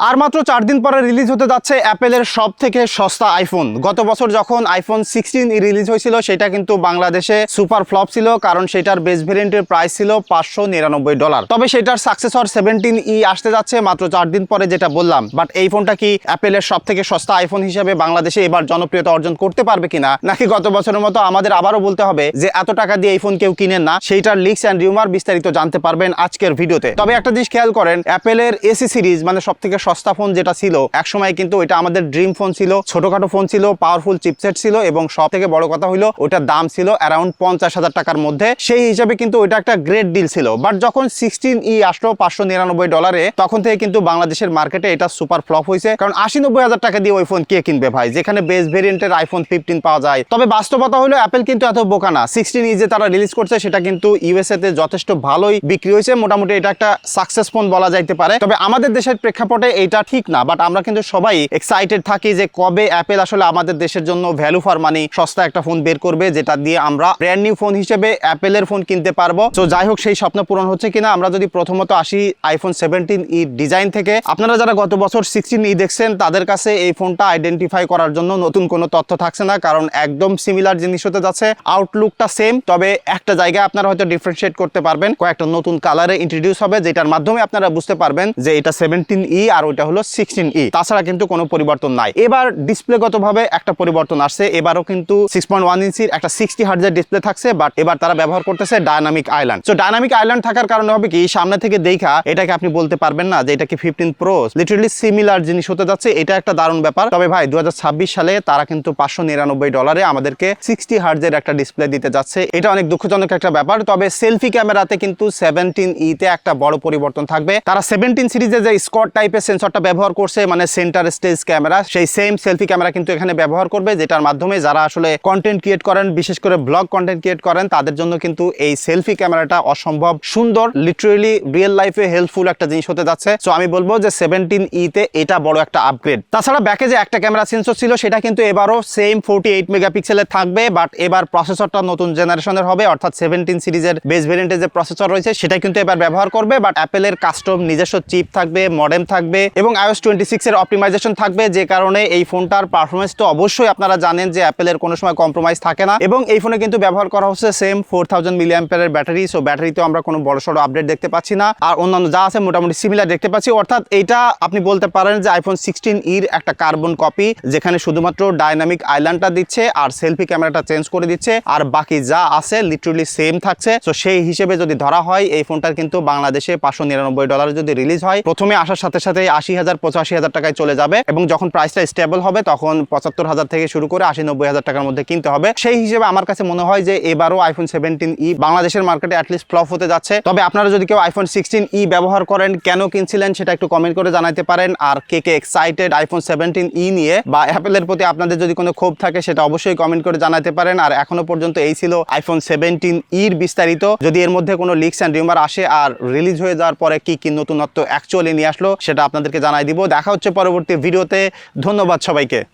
আর মাত্র চার দিন পরে রিলিজ হতে যাচ্ছে অ্যাপেলের সব থেকে সস্তা আইফোন গত বছর যখন আইফোন সিক্সটিন রিলিজ হয়েছিল, সেটা কিন্তু বাংলাদেশে সুপার ফ্লপ ছিল, কারণ সেটার বেস ভেরিয়েন্টের প্রাইস ছিল পাঁচশো নিরানব্বই ডলার তবে সেটার সাকসেসর সেভেন্টিন ই আসতে যাচ্ছে মাত্র চার দিন পরে, যেটা বললাম। বাট এই ফোনটা কি অ্যাপেলের সব থেকে সস্তা আইফোন হিসেবে বাংলাদেশে এবার জনপ্রিয়তা অর্জন করতে পারবে কিনা? নাকি গত বছরের মতো আমাদের আবারও বলতে হবে যে, এত টাকা দিয়ে এই ফোন কেউ কিনেন না? সেইটার লিক্স অ্যান্ড রিউমার বিস্তারিত জানতে পারবেন আজকের ভিডিওতে। তবে একটা জিনিস খেয়াল করেন, অ্যাপেলের এসি সিরিজ মানে সব থেকে সস্তা ফোন যেটা ছিল, একসময় কিন্তু এটা আমাদের ড্রিম ফোন ছিল, ছোটখাটো ফোন ছিল, পাওয়ারফুল চিপসেট ছিল এবং সব থেকে বড় কথা হলো ওটার দাম ছিল অ্যারাউন্ড পঞ্চাশ হাজার টাকার মধ্যে। সেই হিসাবে কিন্তু ওইটা একটা গ্রেট ডিল ছিল। বাট যখন সিক্সটিন ই আসলো পাঁচশো নিরানব্বই ডলারে তখন থেকে কিন্তু বাংলাদেশের মার্কেটে এটা সুপার ফ্লপ হয়েছে কারণ আশি নব্বই হাজার টাকা দিয়ে ওই ফোন কে কিনবে ভাই? যেখানে বেস ভেরিয়েন্টের আইফোন ফিফটিন পাওয়া যায়। তবে বাস্তবতা হলো অ্যাপেল কিন্তু এত বোকা না। সিক্সটিন ই যে তারা রিলিজ করছে, সেটা কিন্তু ইউএসএ তে যথেষ্ট ভালোই বিক্রি হয়েছে মোটামুটি এটা একটা সাকসেস ফোন বলা যাইতে পারে। তবে আমাদের দেশের প্রেক্ষাপটে এটা ঠিক না বাট আমরা কিন্তু সবাই এক্সাইটেড থাকি যে কবে অ্যাপেল আসলে আমাদের দেশের জন্য ভ্যালু ফর মানি সস্তা একটা ফোন বের করবে, যেটা দিয়ে আমরা ব্র্যান্ড নিউ ফোন হিসেবে অ্যাপেলের ফোন কিনতে পারব। তো যাই হোক সেই স্বপ্ন পূরণ হচ্ছে কিনা, আমরা যদি প্রথমত আসি আইফোন সেভেন্টিন ই ডিজাইন থেকে। আপনারা যারা গত বছর সিক্সটিন ই দেখছেন, তাদের কাছে এই ফোনটা আইডেন্টিফাই করার জন্য নতুন কোনো তথ্য থাকছে না, কারণ একদম সিমিলার জিনিস হতে যাচ্ছে। আউটলুকটা সেম তবে একটা জায়গায় আপনারা হয়তো ডিফারেন্সিয়েট করতে পারবেন। কয়েকটা নতুন কালারে ইন্ট্রোডিউস হবে, যেটার মাধ্যমে আপনারা বুঝতে পারবেন যে এটা সেভেন্টিন ই আর ওইটা হলো সিক্সটিন ই তাছাড়া কিন্তু কোনো পরিবর্তন নাই। এবার ডিসপ্লেগতভাবে একটা পরিবর্তন আসছে। এবারও কিন্তু সিক্স পয়েন্ট ওয়ান ইঞ্চির একটা সিক্সটি হার্জের ডিসপ্লে থাকছে বাট এবার তারা ব্যবহার করতেছে ডায়নামিক আইল্যান্ড তো ডায়নামিক আইল্যান্ড থাকার কারণে হবে কি, সামনে থেকে দেখা, এটাকে আপনি বলতে পারবেন না যে এটা কি ফিফটিন প্রো লিটারালি সিমিলার জিনিস হতে যাচ্ছে। এটা একটা দারুণ ব্যাপার। তবে ভাই দুই হাজার ছাব্বিশ সালে তারা কিন্তু পাঁচশো নিরানব্বই ডলারে আমাদেরকে সিক্সটি হার্জের একটা ডিসপ্লে দিতে যাচ্ছে। এটা অনেক দুঃখজনক একটা ব্যাপার। তবে সেলফি ক্যামেরাতে কিন্তু সেভেন্টিন ইতে একটা বড় পরিবর্তন থাকবে। তারা সেভেন্টিন সিরিজে যে স্কট টাইপের সেন্সরটা ব্যবহার করছে মানে সেন্টার স্টেজ ক্যামেরা, সেই সেম সেলফি ক্যামেরা কিন্তু এখানে ব্যবহার করবে, যেটার মাধ্যমে যারা আসলে কন্টেন্ট ক্রিয়েট করেন, বিশেষ করে ব্লগ কন্টেন্ট ক্রিয়েট করেন, তাদের জন্য কিন্তু এই সেলফি ক্যামেরাটা অসম্ভব সুন্দর লিটারেলি রিয়েল লাইফে হেল্পফুল একটা জিনিস হতে যাচ্ছে। সো আমি বলব যে সেভেন্টিন ইতে এটা বড় একটা আপগ্রেড তাছাড়া ব্যাকে যে একটা ক্যামেরা সেন্সর ছিল, সেটা কিন্তু এবারও সেম ফোর্টি এইট মেগাপিক্সেলের থাকবে বাট এবার প্রসেসরটা নতুন জেনারেশনের হবে, অর্থাৎ সেভেন্টিন সিরিজের বেস ভেরিয়েন্টের যে প্রসেসর রয়েছে সেটা কিন্তু এবার ব্যবহার করবে বাট অ্যাপেলের কাস্টম নিজস্ব চিপ থাকবে মডেম থাকবে এবং আইওএস টোয়েন্টি সিক্স এর অপটিমাইজেশন থাকবে, যে কারণে এই ফোনটার পারফরমেন্স তো অবশ্যই আপনারা জানেন যে অ্যাপেলের কোনো সময় কম্প্রোমাইজ থাকে না। এবং এই ফোনে কিন্তু ব্যবহার করা হচ্ছে সেম ফোর থাউজেন্ড মিলিয়াম্পেয়ারের ব্যাটারি সো ব্যাটারিতেও আমরা কোনো বড় সড়ো আপডেট দেখতে পাচ্ছি না। আর অন্যান্য যা আছে মোটামুটি সিমিলার দেখতে পাচ্ছি। অর্থাৎ এটা আপনি বলতে পারেন যে আইফোন সিক্সটিন ইর একটা কার্বন কপি যেখানে শুধুমাত্র ডাইনামিক আইল্যান্ডটা দিচ্ছে আর সেলফি ক্যামেরাটা চেঞ্জ করে দিচ্ছে। আর বাকি যা আছে লিটারালি সেম থাকছে। তো সেই হিসেবে যদি ধরা হয়, এই ফোনটার কিন্তু বাংলাদেশে পাঁচশো নিরানব্বই ডলারে যদি রিলিজ হয়, প্রথমে আসার সাথে সাথে আশি হাজার, পঁচাশি হাজার টাকায় চলে যাবে এবং যখন প্রাইসটা স্টেবল হবে, তখন পঁচাত্তর হাজার থেকে শুরু করে আশি নব্বই হাজার টাকার মধ্যে কিনতে হবে। সেই হিসেবে আমার কাছে মনে হয় যে এবারও আইফোন সেভেন্টিন ই বাংলাদেশের মার্কেটে অ্যাটলিস্ট ফ্লপ হতে যাচ্ছে। তবে আপনারা যদি কেউ আইফোন সিক্সটিন ই ব্যবহার করেন, কেন কিনছিলেন সেটা একটু কমেন্ট করে জানাতে পারেন। আর কে কে এক্সাইটেড আইফোন সেভেন্টিন ই নিয়ে বা অ্যাপেলের প্রতি আপনাদের যদি কোনো ক্ষোভ থাকে, সেটা অবশ্যই কমেন্ট করে জানাতে পারেন। আর এখনও পর্যন্ত এই ছিল আইফোন সেভেন্টিন ইর বিস্তারিত। যদি এর মধ্যে কোনো লিক্স অ্যান্ড রিউমার আসে আর রিলিজ হয়ে যাওয়ার পরে কি কি নতুনত্ব অ্যাকচুয়ালি নিয়ে আসলো, সেটা আপনাদেরকে জানাই দিব। দেখা হচ্ছে পরবর্তী ভিডিওতে। ধন্যবাদ সবাইকে।